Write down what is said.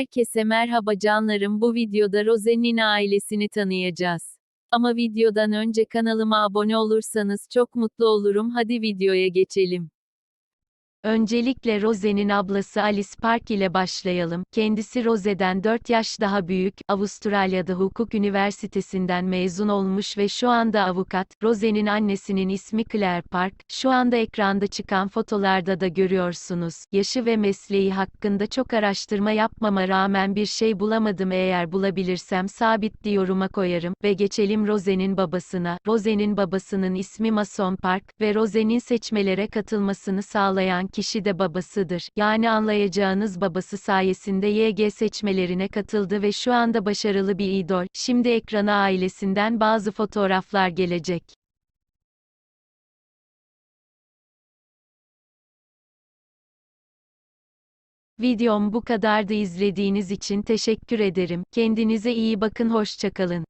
Herkese merhaba canlarım bu videoda Rose'nin ailesini tanıyacağız. Ama videodan önce kanalıma abone olursanız çok mutlu olurum hadi videoya geçelim. Öncelikle Rose'nin ablası Alice Park ile başlayalım. Kendisi Rose'den 4 yaş daha büyük, Avustralya'da hukuk üniversitesinden mezun olmuş ve şu anda avukat. Rose'nin annesinin ismi Claire Park. Şu anda ekranda çıkan fotolarda da görüyorsunuz. Yaşı ve mesleği hakkında çok araştırma yapmama rağmen bir şey bulamadım eğer bulabilirsem sabit yoruma koyarım ve geçelim Rose'nin babasına. Rose'nin babasının ismi Mason Park ve Rose'nin seçmelere katılmasını sağlayan kişi de babasıdır. Yani anlayacağınız babası sayesinde YG seçmelerine katıldı ve şu anda başarılı bir idol. Şimdi ekrana ailesinden bazı fotoğraflar gelecek. Videom bu kadardı izlediğiniz için teşekkür ederim. Kendinize iyi bakın hoşçakalın.